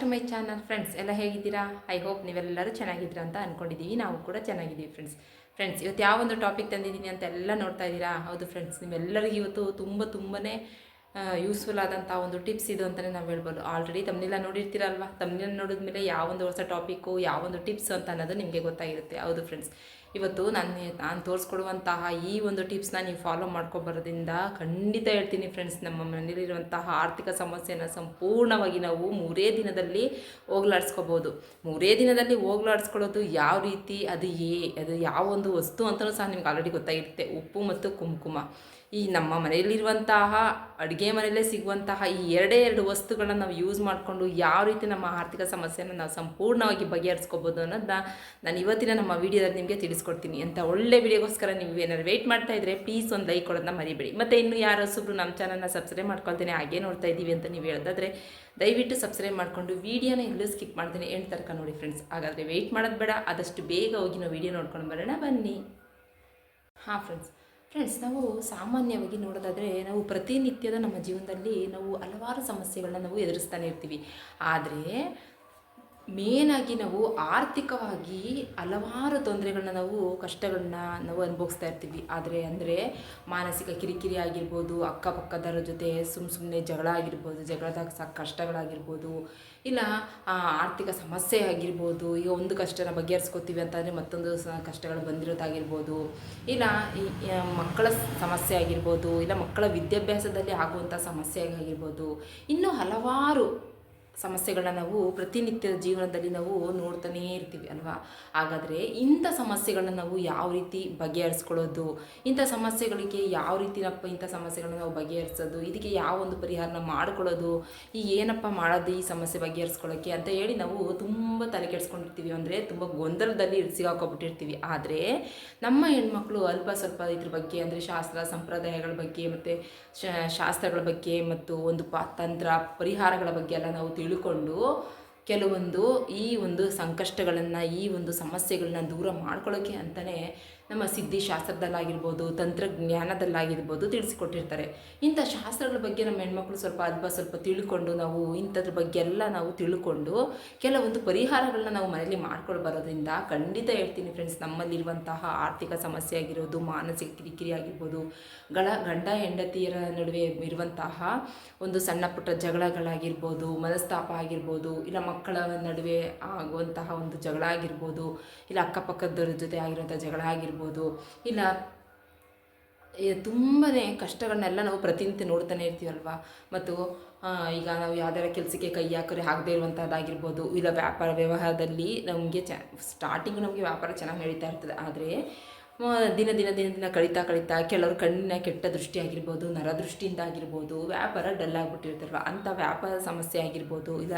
To my channel friends ಎಲ್ಲ ಹೇಗಿದ್ದೀರಾ? I hope ನೀವೆಲ್ಲರೂ ಚೆನ್ನಾಗಿದ್ದೀರಾ ಅಂತ ಅಂದ್ಕೊಂಡಿದ್ದೀವಿ ನಾವು ಕೂಡ ಚೆನ್ನಾಗಿದ್ದೀವಿ ಫ್ರೆಂಡ್ಸ್ ಫ್ರೆಂಡ್ಸ್ ಇವತ್ತು ಯಾವ ಒಂದು ಟಾಪಿಕ್ ತಂದಿದ್ದೀನಿ ಅಂತ ಎಲ್ಲ ನೋಡ್ತಾ ಇದ್ದೀರಾ? ಹೌದು ಫ್ರೆಂಡ್ಸ್ ನಿಮ್ಮೆಲ್ಲರಿಗೂ ಇವತ್ತು ತುಂಬ ತುಂಬಾ ಯೂಸ್ಫುಲ್ ಆದಂಥ ಒಂದು ಟಿಪ್ಸ್ ಇದು ಅಂತಲೇ ನಾವು ಹೇಳ್ಬೋದು. ಆಲ್ರೆಡಿ ತಮ್ಮನೆಲ್ಲ ನೋಡಿರ್ತೀರಲ್ವ? ತಮ್ಮನೆಲ್ಲ ನೋಡಿದ್ಮೇಲೆ ಯಾವೊಂದು ಹೊಸ ಟಾಪಿಕ್ಕು ಯಾವೊಂದು ಟಿಪ್ಸ್ ಅಂತ ಅನ್ನೋದು ನಿಮಗೆ ಗೊತ್ತಾಗಿರುತ್ತೆ. ಹೌದು ಫ್ರೆಂಡ್ಸ್ ಇವತ್ತು ನಾನು ನಾನು ತೋರಿಸ್ಕೊಡುವಂತಹ ಈ ಒಂದು ಟಿಪ್ಸ್ನ ನೀವು ಫಾಲೋ ಮಾಡ್ಕೊಬರೋದ್ರಿಂದ ಖಂಡಿತ ಹೇಳ್ತೀನಿ ಫ್ರೆಂಡ್ಸ್ ನಮ್ಮ ಮನೇಲಿರುವಂತಹ ಆರ್ಥಿಕ ಸಮಸ್ಯೆನ ಸಂಪೂರ್ಣವಾಗಿ ನಾವು ಮೂರೇ ದಿನದಲ್ಲಿ ಹೋಗ್ಲಾಡ್ಸ್ಕೊಬೋದು. ಮೂರೇ ದಿನದಲ್ಲಿ ಹೋಗ್ಲಾಡ್ಸ್ಕೊಳ್ಳೋದು ಯಾವ ರೀತಿ, ಅದು ಏ ಅದು ಯಾವ ಒಂದು ವಸ್ತು ಅಂತಲೂ ಸಹ ನಿಮ್ಗೆ ಆಲ್ರೆಡಿ ಗೊತ್ತಾಗಿರುತ್ತೆ. ಉಪ್ಪು ಮತ್ತು ಕುಂಕುಮ. ಈ ನಮ್ಮ ಮನೆಯಲ್ಲಿರುವಂತಹ, ಅಡುಗೆ ಮನೆಯಲ್ಲೇ ಸಿಗುವಂತಹ ಈ ಎರಡೇ ಎರಡು ವಸ್ತುಗಳನ್ನು ನಾವು ಯೂಸ್ ಮಾಡಿಕೊಂಡು ಯಾವ ರೀತಿ ನಮ್ಮ ಆರ್ಥಿಕ ಸಮಸ್ಯೆನ ನಾವು ಸಂಪೂರ್ಣವಾಗಿ ಬಗೆಹರಿಸ್ಕೋಬೋದು ಅನ್ನೋದನ್ನ ನಾನು ಇವತ್ತಿನ ನಮ್ಮ ವೀಡಿಯೋದಲ್ಲಿ ನಿಮಗೆ ತಿಳಿಸ್ಕೊಡ್ತೀನಿ. ಅಂತ ಒಳ್ಳೆ ವಿಡಿಯೋಗೋಸ್ಕರ ನೀವು ಏನಾದ್ರು ವೆಯ್ಟ್ ಮಾಡ್ತಾ ಇದ್ರೆ ಪ್ಲೀಸ್ ಒಂದು ಲೈಕ್ ಕೊಡೋದನ್ನ ಮರಿಬೇಡಿ. ಮತ್ತು ಇನ್ನು ಯಾರು ಹೊಸಬ್ರು ನಮ್ಮ ಚಾನಲ್ನ ಸಬ್ಸ್ಕ್ರೈಬ್ ಮಾಡ್ಕೊಳ್ತೇನೆ, ಹಾಗೆ ನೋಡ್ತಾ ಇದ್ದೀವಿ ಅಂತ ನೀವು ಹೇಳೋದಾದ್ರೆ, ದಯವಿಟ್ಟು ಸಬ್ಸ್ಕ್ರೈಬ್ ಮಾಡಿಕೊಂಡು ವೀಡಿಯೋನ ಎಲ್ಲೂ ಸ್ಕಿಪ್ ಮಾಡ್ತೀನಿ ಎಂಟು ತರಕ ನೋಡಿ ಫ್ರೆಂಡ್ಸ್ ಹಾಗಾದರೆ ವೆಯ್ಟ್ ಮಾಡೋದು ಬೇಡ, ಆದಷ್ಟು ಬೇಗ ಹೋಗಿ ನಾವು ವೀಡಿಯೋ ನೋಡ್ಕೊಂಡು ಬರೋಣ. ಬನ್ನಿ. ಹಾಂ ಫ್ರೆಂಡ್ಸ್ ಫ್ರೆಂಡ್ಸ್ ನಾವು ಸಾಮಾನ್ಯವಾಗಿ ನೋಡೋದಾದರೆ ನಾವು ಪ್ರತಿನಿತ್ಯದ ನಮ್ಮ ಜೀವನದಲ್ಲಿ ನಾವು ಹಲವಾರು ಸಮಸ್ಯೆಗಳನ್ನ ನಾವು ಎದುರಿಸ್ತಾನೆ ಇರ್ತೀವಿ. ಆದರೆ ಮೇನಾಗಿ ನಾವು ಆರ್ಥಿಕವಾಗಿ ಹಲವಾರು ತೊಂದರೆಗಳನ್ನ ನಾವು, ಕಷ್ಟಗಳನ್ನ ನಾವು ಅನುಭವಿಸ್ತಾ ಇರ್ತೀವಿ. ಆದರೆ ಅಂದರೆ ಮಾನಸಿಕ ಕಿರಿಕಿರಿ ಆಗಿರ್ಬೋದು, ಅಕ್ಕಪಕ್ಕದವರ ಜೊತೆ ಸುಮ್ಮ ಸುಮ್ಮನೆ ಜಗಳ ಆಗಿರ್ಬೋದು, ಜಗಳದಾಗ ಸಾಕು ಕಷ್ಟಗಳಾಗಿರ್ಬೋದು, ಇಲ್ಲ ಆರ್ಥಿಕ ಸಮಸ್ಯೆ ಆಗಿರ್ಬೋದು, ಈಗ ಒಂದು ಕಷ್ಟನ ಬಗೆಹರಿಸ್ಕೋತೀವಿ ಅಂತಂದರೆ ಮತ್ತೊಂದು ಸ ಕಷ್ಟಗಳು ಬಂದಿರೋದಾಗಿರ್ಬೋದು, ಇಲ್ಲ, ಈ ಮಕ್ಕಳ ಸಮಸ್ಯೆ ಆಗಿರ್ಬೋದು, ಇಲ್ಲ ಮಕ್ಕಳ ವಿದ್ಯಾಭ್ಯಾಸದಲ್ಲಿ ಆಗುವಂಥ ಸಮಸ್ಯೆ ಆಗಿರ್ಬೋದು ಇನ್ನೂ ಹಲವಾರು ಸಮಸ್ಯೆಗಳನ್ನ ನಾವು ಪ್ರತಿನಿತ್ಯದ ಜೀವನದಲ್ಲಿ ನಾವು ನೋಡ್ತಾನೇ ಇರ್ತೀವಿ, ಅಲ್ವಾ? ಹಾಗಾದರೆ ಇಂಥ ಸಮಸ್ಯೆಗಳನ್ನ ನಾವು ಯಾವ ರೀತಿ ಬಗೆಹರಿಸ್ಕೊಳ್ಳೋದು? ಇಂಥ ಸಮಸ್ಯೆಗಳಿಗೆ ಯಾವ ರೀತಿನಪ್ಪ ಇಂಥ ಸಮಸ್ಯೆಗಳನ್ನ ನಾವು ಬಗೆಹರಿಸೋದು? ಇದಕ್ಕೆ ಯಾವ ಒಂದು ಪರಿಹಾರನ ಮಾಡ್ಕೊಳ್ಳೋದು? ಈ ಏನಪ್ಪ ಮಾಡೋದು ಈ ಸಮಸ್ಯೆ ಬಗೆಹರಿಸ್ಕೊಳ್ಳೋಕ್ಕೆ ಅಂತ ಹೇಳಿ ನಾವು ತುಂಬ ತಲೆ ಕೆಡಿಸ್ಕೊಂಡಿರ್ತೀವಿ. ಅಂದರೆ ತುಂಬ ಗೊಂದಲದಲ್ಲಿ ಸಿಗಾಕೊಬಿಟ್ಟಿರ್ತೀವಿ. ಆದರೆ ನಮ್ಮ ಹೆಣ್ಮಕ್ಳು ಅಲ್ಪ ಸ್ವಲ್ಪ ಇದ್ರ ಬಗ್ಗೆ, ಅಂದರೆ ಶಾಸ್ತ್ರ, ಸಂಪ್ರದಾಯಗಳ ಬಗ್ಗೆ ಮತ್ತು ಶಾಸ್ತ್ರಗಳ ಬಗ್ಗೆ ಮತ್ತು ಒಂದು ಪ, ತಂತ್ರ ಪರಿಹಾರಗಳ ಬಗ್ಗೆ ಎಲ್ಲ ನಾವು ತಿಳ್ಕೊಂಡು ಕೆಲವೊಂದು ಈ ಒಂದು ಸಂಕಷ್ಟಗಳನ್ನು ಈ ಒಂದು ಸಮಸ್ಯೆಗಳನ್ನ ದೂರ ಮಾಡ್ಕೊಳ್ಳೋಕ್ಕೆ ಅಂತಲೇ ನಮ್ಮ ಸಿದ್ಧಿ ಶಾಸ್ತ್ರದಲ್ಲಾಗಿರ್ಬೋದು, ತಂತ್ರಜ್ಞಾನದಲ್ಲಾಗಿರ್ಬೋದು ತಿಳಿಸಿಕೊಟ್ಟಿರ್ತಾರೆ. ಇಂಥ ಶಾಸ್ತ್ರಗಳ ಬಗ್ಗೆ ನಮ್ಮ ಹೆಣ್ಮಕ್ಳು ಸ್ವಲ್ಪ ಅಲ್ಪ ಸ್ವಲ್ಪ ತಿಳ್ಕೊಂಡು, ನಾವು ಇಂಥದ್ರ ಬಗ್ಗೆ ಎಲ್ಲ ನಾವು ತಿಳ್ಕೊಂಡು, ಕೆಲವೊಂದು ಪರಿಹಾರಗಳನ್ನ ನಾವು ಮನೇಲಿ ಮಾಡ್ಕೊಂಡು ಬರೋದ್ರಿಂದ ಖಂಡಿತ ಹೇಳ್ತೀನಿ ಫ್ರೆಂಡ್ಸ್ ನಮ್ಮಲ್ಲಿರುವಂತಹ ಆರ್ಥಿಕ ಸಮಸ್ಯೆ ಆಗಿರೋದು ಮಾನಸಿಕ ಕಿರಿಕಿರಿ ಆಗಿರ್ಬೋದು, ಗಳ, ಗಂಡ, ಹೆಂಡತಿಯರ ನಡುವೆ ಇರುವಂತಹ ಒಂದು ಸಣ್ಣ ಪುಟ್ಟ ಜಗಳಗಳಾಗಿರ್ಬೋದು, ಮನಸ್ತಾಪ ಆಗಿರ್ಬೋದು, ಇಲ್ಲ ಮಕ್ಕಳ ನಡುವೆ ಆಗುವಂತಹ ಒಂದು ಜಗಳ ಆಗಿರ್ಬೋದು, ಇಲ್ಲ ಅಕ್ಕಪಕ್ಕದವ್ರ ಜೊತೆ ಆಗಿರುವಂಥ ಜಗಳ ಆಗಿರ್ಬೋದು ಇಲ್ಲ ತುಂಬಾ ಕಷ್ಟಗಳನ್ನೆಲ್ಲ ನಾವು ಪ್ರತಿನಿತ್ಯ ನೋಡ್ತಾನೆ ಇರ್ತೀವಲ್ವ ಮತ್ತು ಈಗ ನಾವು ಯಾವ್ದಾರ ಕೆಲಸಕ್ಕೆ ಕೈ ಹಾಕಿದ್ರೆ ಆಗದೇ ಇರುವಂಥದ್ದಾಗಿರ್ಬೋದು ಇಲ್ಲ ವ್ಯಾಪಾರ ವ್ಯವಹಾರದಲ್ಲಿ ನಮಗೆ ಚ ಸ್ಟಾರ್ಟಿಂಗ್ ನಮಗೆ ವ್ಯಾಪಾರ ಚೆನ್ನಾಗಿ ನಡೀತಾ ಇರ್ತದೆ. ಆದರೆ ದಿನ ದಿನ ದಿನ ದಿನ ಕಳೀತಾ ಕಳೀತಾ ಕೆಲವರು ಕಣ್ಣಿನ ಕೆಟ್ಟ ದೃಷ್ಟಿ ಆಗಿರ್ಬೋದು ನರದೃಷ್ಟಿಯಿಂದ ಆಗಿರ್ಬೋದು, ವ್ಯಾಪಾರ ಡಲ್ ಆಗಿಬಿಟ್ಟಿರ್ತಾರಲ್ವ? ಅಂಥ ವ್ಯಾಪಾರ ಸಮಸ್ಯೆ ಆಗಿರ್ಬೋದು. ಇಲ್ಲ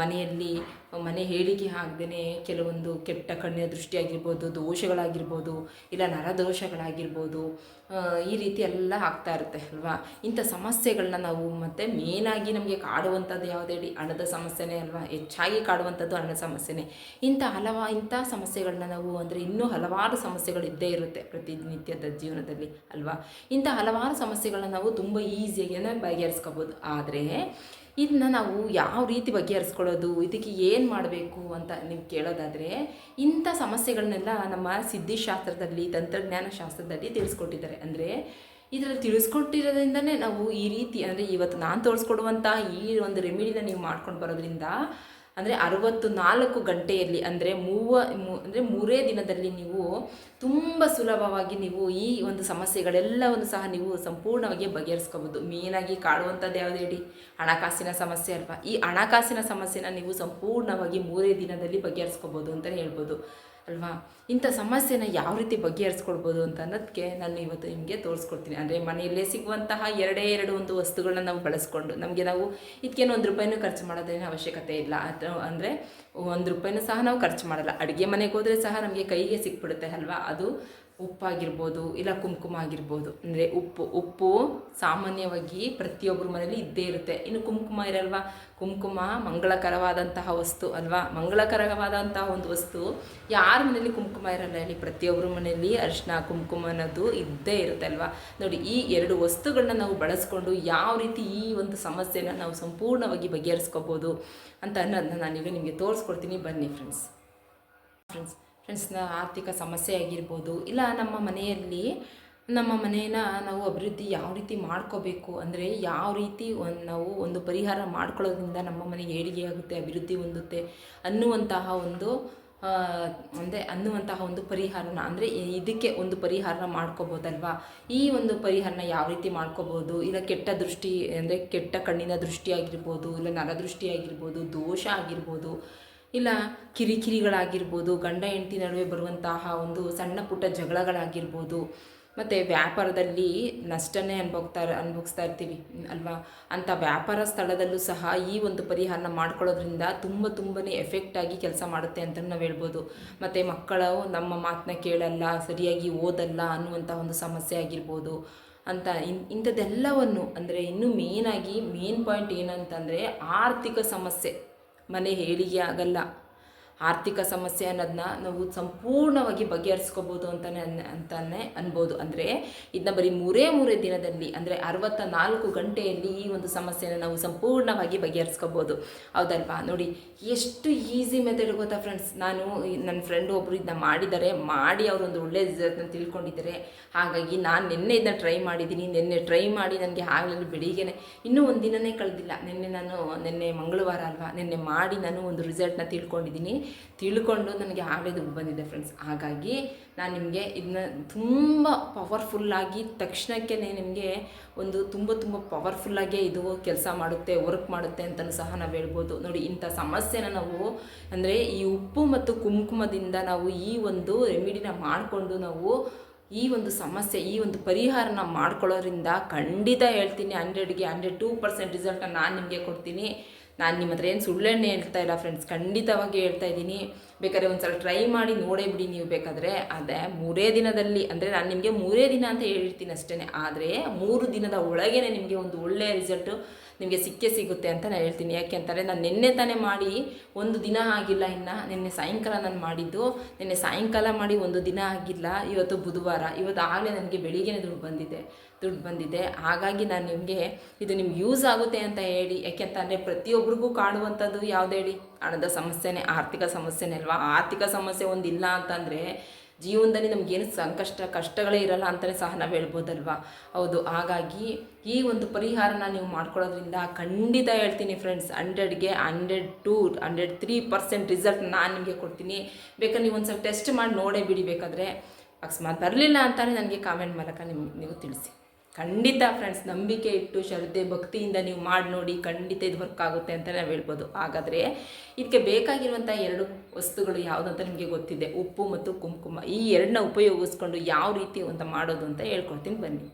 ಮನೆಯಲ್ಲಿ, ಮನೆ ಹೇಳಿಕೆ ಆಗದೇ ಕೆಲವೊಂದು ಕೆಟ್ಟ ಕಣ್ಣಿನ ದೃಷ್ಟಿ ಆಗಿರ್ಬೋದು, ದೋಷಗಳಾಗಿರ್ಬೋದು, ಇಲ್ಲ ನರದೋಷಗಳಾಗಿರ್ಬೋದು ದೋಷಗಳಾಗಿರ್ಬೋದು ಈ ರೀತಿ ಎಲ್ಲ ಆಗ್ತಾ ಇರುತ್ತೆ ಅಲ್ವಾ? ಇಂಥ ಸಮಸ್ಯೆಗಳನ್ನ ನಾವು ಮತ್ತು ಮೇನಾಗಿ ನಮಗೆ ಕಾಡುವಂಥದ್ದು ಯಾವುದೇ ಹೇಳಿ? ಹಣದ ಸಮಸ್ಯೆನೇ ಅಲ್ವಾ? ಹೆಚ್ಚಾಗಿ ಕಾಡುವಂಥದ್ದು ಹಣದ ಸಮಸ್ಯೆನೇ. ಇಂಥ ಹಲವಾ, ಇಂಥ ಸಮಸ್ಯೆಗಳನ್ನ ನಾವು ಅಂದರೆ ಇನ್ನೂ ಹಲವಾರು ಸಮಸ್ಯೆಗಳು ಇದ್ದೇ ಇರುತ್ತೆ ಪ್ರತಿನಿತ್ಯದ ಜೀವನದಲ್ಲಿ, ಅಲ್ವಾ? ಇಂಥ ಹಲವಾರು ಸಮಸ್ಯೆಗಳನ್ನ ನಾವು ತುಂಬ ಈಸಿಯಾಗಿ ಬಗೆಹರಿಸ್ಕೋಬೋದು. ಆದರೆ ಇದನ್ನ ನಾವು ಯಾವ ರೀತಿ ಬಗೆಹರಿಸ್ಕೊಳ್ಳೋದು, ಇದಕ್ಕೆ ಏನು ಮಾಡಬೇಕು ಅಂತ ನೀವು ಕೇಳೋದಾದರೆ, ಇಂಥ ಸಮಸ್ಯೆಗಳನ್ನೆಲ್ಲ ನಮ್ಮ ಸಿದ್ಧಿಶಾಸ್ತ್ರದಲ್ಲಿ ತಂತ್ರಜ್ಞಾನ ಶಾಸ್ತ್ರದಲ್ಲಿ ತಿಳಿಸ್ಕೊಟ್ಟಿದ್ದಾರೆ. ಅಂದರೆ, ಇದರಲ್ಲಿ ತಿಳಿಸ್ಕೊಟ್ಟಿರೋದ್ರಿಂದನೇ ನಾವು ಈ ರೀತಿ, ಅಂದರೆ ಇವತ್ತು ನಾನು ತೋರಿಸ್ಕೊಡುವಂಥ ಈ ಒಂದು ರೆಮಿಡಿನ ನೀವು ಮಾಡ್ಕೊಂಡು ಬರೋದ್ರಿಂದ ಅಂದರೆ ಅರವತ್ತು ನಾಲ್ಕು ಗಂಟೆಯಲ್ಲಿ ಅಂದರೆ ಮೂವ ಅಂದರೆ ಮೂರೇ ದಿನದಲ್ಲಿ ನೀವು ತುಂಬ ಸುಲಭವಾಗಿ ನೀವು ಈ ಒಂದು ಸಮಸ್ಯೆಗಳೆಲ್ಲವನ್ನು ಸಹ ನೀವು ಸಂಪೂರ್ಣವಾಗಿ ಬಗೆಹರಿಸ್ಕೋಬೋದು. ಮೇನಾಗಿ ಕಾಡುವಂಥದ್ದು ಯಾವುದು ಹೇಳಿ? ಹಣಕಾಸಿನ ಸಮಸ್ಯೆ ಅಲ್ವಾ? ಈ ಹಣಕಾಸಿನ ಸಮಸ್ಯೆನ ನೀವು ಸಂಪೂರ್ಣವಾಗಿ ಮೂರೇ ದಿನದಲ್ಲಿ ಬಗೆಹರಿಸ್ಕೋಬೋದು ಅಂತಲೇ ಹೇಳ್ಬೋದು. ಅಲ್ವಾ? ಇಂಥ ಸಮಸ್ಯೆನ ಯಾವ ರೀತಿ ಬಗೆಹರಿಸ್ಕೊಡ್ಬೋದು ಅಂತ ಅನ್ನೋದಕ್ಕೆ ನಾನು ಇವತ್ತು ನಿಮಗೆ ತೋರಿಸ್ಕೊಡ್ತೀನಿ. ಅಂದರೆ ಮನೆಯಲ್ಲೇ ಸಿಗುವಂತಹ ಎರಡೇ ಎರಡು ಒಂದು ವಸ್ತುಗಳನ್ನ ನಾವು ಬಳಸ್ಕೊಂಡು ನಮಗೆ ನಾವು ಇದಕ್ಕೇನು ಒಂದು ರೂಪಾಯಿನೂ ಖರ್ಚು ಮಾಡೋದೇನು ಅವಶ್ಯಕತೆ ಇಲ್ಲ. ಅಂದರೆ ಒಂದು ರೂಪಾಯಿನೂ ಸಹ ನಾವು ಖರ್ಚು ಮಾಡಲ್ಲ. ಅಡುಗೆ ಮನೆಗೆ ಹೋದರೆ ಸಹ ನಮಗೆ ಕೈಗೆ ಸಿಕ್ಬಿಡುತ್ತೆ ಅಲ್ವಾ? ಅದು ಉಪ್ಪಾಗಿರ್ಬೋದು ಇಲ್ಲ ಕುಂಕುಮ ಆಗಿರ್ಬೋದು. ಅಂದರೆ ಉಪ್ಪು ಉಪ್ಪು ಸಾಮಾನ್ಯವಾಗಿ ಪ್ರತಿಯೊಬ್ಬರ ಮನೇಲಿ ಇದ್ದೇ ಇರುತ್ತೆ. ಇನ್ನು ಕುಂಕುಮ ಇರಲ್ವಾ? ಕುಂಕುಮ ಮಂಗಳಕರವಾದಂತಹ ವಸ್ತು ಅಲ್ವಾ? ಮಂಗಳಕರವಾದಂತಹ ಒಂದು ವಸ್ತು ಯಾರ ಮನೇಲಿ ಕುಂಕುಮ ಇರಲ್ಲ. ಹೇಳಿ ಪ್ರತಿಯೊಬ್ಬರ ಮನೆಯಲ್ಲಿ ಅರಿಶಿನ, ಕುಂಕುಮ ಅನ್ನೋದು ಇದ್ದೇ ಇರುತ್ತೆ ಅಲ್ವಾ? ನೋಡಿ, ಈ ಎರಡು ವಸ್ತುಗಳನ್ನ ನಾವು ಬಳಸ್ಕೊಂಡು ಯಾವ ರೀತಿ ಈ ಒಂದು ಸಮಸ್ಯೆನ ನಾವು ಸಂಪೂರ್ಣವಾಗಿ ಬಗೆಹರಿಸ್ಕೋಬೋದು ಅಂತ ಅನ್ನೋದನ್ನ ನಾನೀಗ ನಿಮಗೆ ತೋರಿಸ್ಕೊಡ್ತೀನಿ. ಬನ್ನಿ ಫ್ರೆಂಡ್ಸ್ ಫ್ರೆಂಡ್ಸ್ ಫ್ರೆಂಡ್ಸ್ನ ಆರ್ಥಿಕ ಸಮಸ್ಯೆ ಆಗಿರ್ಬೋದು, ಇಲ್ಲ ನಮ್ಮ ಮನೆಯಲ್ಲಿ, ನಮ್ಮ ಮನೆಯನ್ನ ನಾವು ಅಭಿವೃದ್ಧಿ ಯಾವ ರೀತಿ ಮಾಡ್ಕೋಬೇಕು ಅಂದರೆ ಯಾವ ರೀತಿ ಒಂದು ನಾವು ಒಂದು ಪರಿಹಾರ ಮಾಡ್ಕೊಳ್ಳೋದ್ರಿಂದ ನಮ್ಮ ಮನೆ ಏಳಿಗೆ ಆಗುತ್ತೆ, ಅಭಿವೃದ್ಧಿ ಹೊಂದುತ್ತೆ ಅನ್ನುವಂತಹ ಒಂದು ಅಂದರೆ ಅನ್ನುವಂತಹ ಒಂದು ಪರಿಹಾರನ ಅಂದರೆ ಇದಕ್ಕೆ ಒಂದು ಪರಿಹಾರ ಮಾಡ್ಕೋಬೋದಲ್ವಾ? ಈ ಒಂದು ಪರಿಹಾರನ ಯಾವ ರೀತಿ ಮಾಡ್ಕೋಬೋದು? ಇಲ್ಲ ಕೆಟ್ಟ ದೃಷ್ಟಿ ಅಂದರೆ ಕೆಟ್ಟ ಕಣ್ಣಿನ ದೃಷ್ಟಿ ಆಗಿರ್ಬೋದು, ಇಲ್ಲ ನರದೃಷ್ಟಿ ಆಗಿರ್ಬೋದು, ದೋಷ ಆಗಿರ್ಬೋದು ಇಲ್ಲ ಕಿರಿಕಿರಿಗಳಾಗಿರ್ಬೋದು, ಗಂಡ ಹೆಂಡತಿ ನಡುವೆ ಬರುವಂತಹ ಒಂದು ಸಣ್ಣ ಪುಟ್ಟ ಜಗಳಗಳಾಗಿರ್ಬೋದು, ಮತ್ತು ವ್ಯಾಪಾರದಲ್ಲಿ ನಷ್ಟನೇ ಅನುಭವಿಸ್ತಾ ಅನುಭವಿಸ್ತಾ ಇರ್ತೀವಿ, ಅಲ್ವಾ? ಅಂಥ ವ್ಯಾಪಾರ ಸ್ಥಳದಲ್ಲೂ ಸಹ ಈ ಒಂದು ಪರಿಹಾರನ ಮಾಡ್ಕೊಳ್ಳೋದ್ರಿಂದ ತುಂಬ ತುಂಬಾ ಎಫೆಕ್ಟಾಗಿ ಕೆಲಸ ಮಾಡುತ್ತೆ ಅಂತ ನಾವು ಹೇಳ್ಬೋದು. ಮತ್ತು ಮಕ್ಕಳು ನಮ್ಮ ಮಾತನ್ನ ಕೇಳಲ್ಲ, ಸರಿಯಾಗಿ ಓದಲ್ಲ ಅನ್ನುವಂಥ ಒಂದು ಸಮಸ್ಯೆ ಆಗಿರ್ಬೋದು. ಅಂತ ಇನ್, ಇಂಥದ್ದೆಲ್ಲವನ್ನು ಅಂದರೆ ಇನ್ನೂ ಮೇನಾಗಿ ಮೇನ್ ಪಾಯಿಂಟ್ ಏನಂತಂದರೆ ಆರ್ಥಿಕ ಸಮಸ್ಯೆ. ಮನೆ ಹೇಳಿಗೆ ಆಗಲ್ಲ. ಆರ್ಥಿಕ ಸಮಸ್ಯೆ ಅನ್ನೋದನ್ನ ನಾವು ಸಂಪೂರ್ಣವಾಗಿ ಬಗೆಹರಿಸ್ಕೋಬೋದು ಅಂತಲೇ ಅನ್ ಅಂತಲೇ ಅನ್ಬೋದು. ಅಂದರೆ ಇದನ್ನ ಬರೀ ಮೂರೇ ಮೂರೇ ದಿನದಲ್ಲಿ, ಅಂದರೆ ಅರವತ್ತ ನಾಲ್ಕು ಗಂಟೆಯಲ್ಲಿ ಈ ಒಂದು ಸಮಸ್ಯೆನ ನಾವು ಸಂಪೂರ್ಣವಾಗಿ ಬಗೆಹರಿಸ್ಕೋಬೋದು. ಹೌದಲ್ವಾ? ನೋಡಿ, ಎಷ್ಟು ಈಸಿ ಮೆಥಡ್ ಗೊತ್ತಾ ಫ್ರೆಂಡ್ಸ್ ನಾನು ನನ್ನ ಫ್ರೆಂಡ್ ಒಬ್ಬರು ಇದನ್ನ ಮಾಡಿದ್ದಾರೆ, ಮಾಡಿ ಅವರು ಒಂದು ಒಳ್ಳೆ ರಿಸಲ್ಟ್ನ ತಿಳ್ಕೊಂಡಿದ್ದಾರೆ. ಹಾಗಾಗಿ ನಾನು ನಿನ್ನೆ ಇದನ್ನ ಟ್ರೈ ಮಾಡಿದ್ದೀನಿ, ನಿನ್ನೆ ಟ್ರೈ ಮಾಡಿ ನನಗೆ ಆಗಲೂ ಬೆಳಿಗ್ಗೆನೆ ಇನ್ನೂ ಒಂದು ದಿನನೇ ಕಳೆದಿಲ್ಲ. ನಿನ್ನೆ ನಾನು, ನಿನ್ನೆ ಮಂಗಳವಾರ ಅಲ್ವಾ? ನಿನ್ನೆ ಮಾಡಿ ನಾನು ಒಂದು ರಿಸಲ್ಟ್ನ ತಿಳ್ಕೊಂಡಿದ್ದೀನಿ. ತಿಳ್ಕೊಂಡು ನನಗೆ ಆಗಲೇ ದುಡ್ಡು ಬಂದಿದೆ ಫ್ರೆಂಡ್ಸ್ ಹಾಗಾಗಿ ನಾನು ನಿಮಗೆ ಇದನ್ನ ತುಂಬ ಪವರ್ಫುಲ್ಲಾಗಿ ತಕ್ಷಣಕ್ಕೆ ನಿಮಗೆ ಒಂದು ತುಂಬ ತುಂಬ ಪವರ್ಫುಲ್ಲಾಗೇ ಇದು ಕೆಲಸ ಮಾಡುತ್ತೆ ವರ್ಕ್ ಮಾಡುತ್ತೆ ಅಂತಲೂ ಸಹ ನಾವು ಹೇಳ್ಬೋದು. ನೋಡಿ, ಇಂಥ ಸಮಸ್ಯೆನ ನಾವು ಅಂದರೆ ಈ ಉಪ್ಪು ಮತ್ತು ಕುಂಕುಮದಿಂದ ನಾವು ಈ ಒಂದು ರೆಮಿಡಿನ ಮಾಡಿಕೊಂಡು ನಾವು ಈ ಒಂದು ಸಮಸ್ಯೆ, ಈ ಒಂದು ಪರಿಹಾರನ ಮಾಡ್ಕೊಳ್ಳೋದ್ರಿಂದ ಖಂಡಿತ ಹೇಳ್ತೀನಿ ಹಂಡ್ರೆಡ್ಗೆ ಹಂಡ್ರೆಡ್ ಟೂ ಪರ್ಸೆಂಟ್ ರಿಸಲ್ಟನ್ನು ನಾನು ನಿಮಗೆ ಕೊಡ್ತೀನಿ. ನಾನು ನಿಮ್ಮ ಹತ್ರ ಏನು ಸುಳ್ಳೆಣ್ಣೆ ಹೇಳ್ತಾ ಇಲ್ಲ ಫ್ರೆಂಡ್ಸ್ ಖಂಡಿತವಾಗಿ ಹೇಳ್ತಾ ಇದ್ದೀನಿ. ಬೇಕಾದ್ರೆ ಒಂದು ಸಲ ಟ್ರೈ ಮಾಡಿ ನೋಡೇ ಬಿಡಿ ನೀವು ಬೇಕಾದರೆ. ಅದೇ ಮೂರೇ ದಿನದಲ್ಲಿ, ಅಂದರೆ ನಾನು ನಿಮಗೆ ಮೂರೇ ದಿನ ಅಂತ ಹೇಳಿರ್ತೀನಿ ಅಷ್ಟೇ ಆದರೆ ಮೂರು ದಿನದ ಒಳಗೇ ನಿಮಗೆ ಒಂದು ಒಳ್ಳೆಯ ರಿಸಲ್ಟು ನಿಮಗೆ ಸಿಕ್ಕೇ ಸಿಗುತ್ತೆ ಅಂತ ನಾನು ಹೇಳ್ತೀನಿ. ಯಾಕೆ ಅಂತಾರೆ ನಾನು ನಿನ್ನೆ ತಾನೇ ಮಾಡಿ ಒಂದು ದಿನ ಆಗಿಲ್ಲ ಇನ್ನು. ನಿನ್ನೆ ಸಾಯಂಕಾಲ ನಾನು ಮಾಡಿದ್ದು. ನಿನ್ನೆ ಸಾಯಂಕಾಲ ಮಾಡಿ ಒಂದು ದಿನ ಆಗಿಲ್ಲ. ಇವತ್ತು ಬುಧವಾರ. ಇವತ್ತು ಆಗಲೇ ನನಗೆ ಬೆಳಿಗ್ಗೆ ದುಡ್ಡು ಬಂದಿದೆ. ದುಡ್ಡು ಬಂದಿದೆ. ಹಾಗಾಗಿ ನಾನು ನಿಮಗೆ ಇದು ನಿಮ್ಗೆ ಯೂಸ್ ಆಗುತ್ತೆ ಅಂತ ಹೇಳಿ. ಯಾಕೆಂತಂದರೆ ಪ್ರತಿಯೊಬ್ಬರಿಗೂ ಕಾಣುವಂಥದ್ದು ಯಾವ್ದು ಹೇಳಿ? ಹಣದ ಸಮಸ್ಯೆನೇ, ಆರ್ಥಿಕ ಸಮಸ್ಯೆನೇ ಅಲ್ವಾ? ಆರ್ಥಿಕ ಸಮಸ್ಯೆ ಒಂದಿಲ್ಲ ಅಂತಂದರೆ ಜೀವನದಲ್ಲಿ ನಮಗೇನು ಸಂಕಷ್ಟ, ಕಷ್ಟಗಳೇ ಇರಲ್ಲ ಅಂತಲೇ ಸಹ ನಾವು ಹೇಳ್ಬೋದಲ್ವಾ? ಹೌದು, ಹಾಗಾಗಿ ಈ ಒಂದು ಪರಿಹಾರನ ನೀವು ಮಾಡ್ಕೊಳ್ಳೋದ್ರಿಂದ ಖಂಡಿತ ಹೇಳ್ತೀನಿ friends ಹಂಡ್ರೆಡ್ಗೆ hundred to hundred three percent result ನಾನು ನಿಮಗೆ ಕೊಡ್ತೀನಿ. ಬೇಕಾದ್ರೆ ನೀವು ಒಂದು ಸ್ವಲ್ಪ ಟೆಸ್ಟ್ ಮಾಡಿ ನೋಡೇ ಬಿಡಿ ಬೇಕಾದರೆ. ಅಕಸ್ಮಾತ್ ಬರಲಿಲ್ಲ ಅಂತಲೇ ನನಗೆ ಕಾಮೆಂಟ್ ಮೂಲಕ ನಿಮ್ಗೆ ನೀವು ತಿಳಿಸಿ. ಖಂಡಿತ ಫ್ರೆಂಡ್ಸ್ ನಂಬಿಕೆ ಇಟ್ಟು, ಶ್ರದ್ಧೆ, ಭಕ್ತಿಯಿಂದ ನೀವು ಮಾಡಿ ನೋಡಿ ಖಂಡಿತ ಇದು ವರ್ಕ್ ಆಗುತ್ತೆ ಅಂತ ನಾವು ಹೇಳ್ಬೋದು. ಹಾಗಾದರೆ ಇದಕ್ಕೆ ಬೇಕಾಗಿರುವಂಥ ಎರಡು ವಸ್ತುಗಳು ಯಾವುದಂತ ನಿಮಗೆ ಗೊತ್ತಿದೆ. ಉಪ್ಪು ಮತ್ತು ಕುಂಕುಮ. ಈ ಎರಡನ್ನ ಉಪಯೋಗಿಸ್ಕೊಂಡು ಯಾವ ರೀತಿ ಅಂತ ಮಾಡೋದು ಅಂತ ಹೇಳ್ಕೊಡ್ತೀನಿ ಬನ್ನಿ.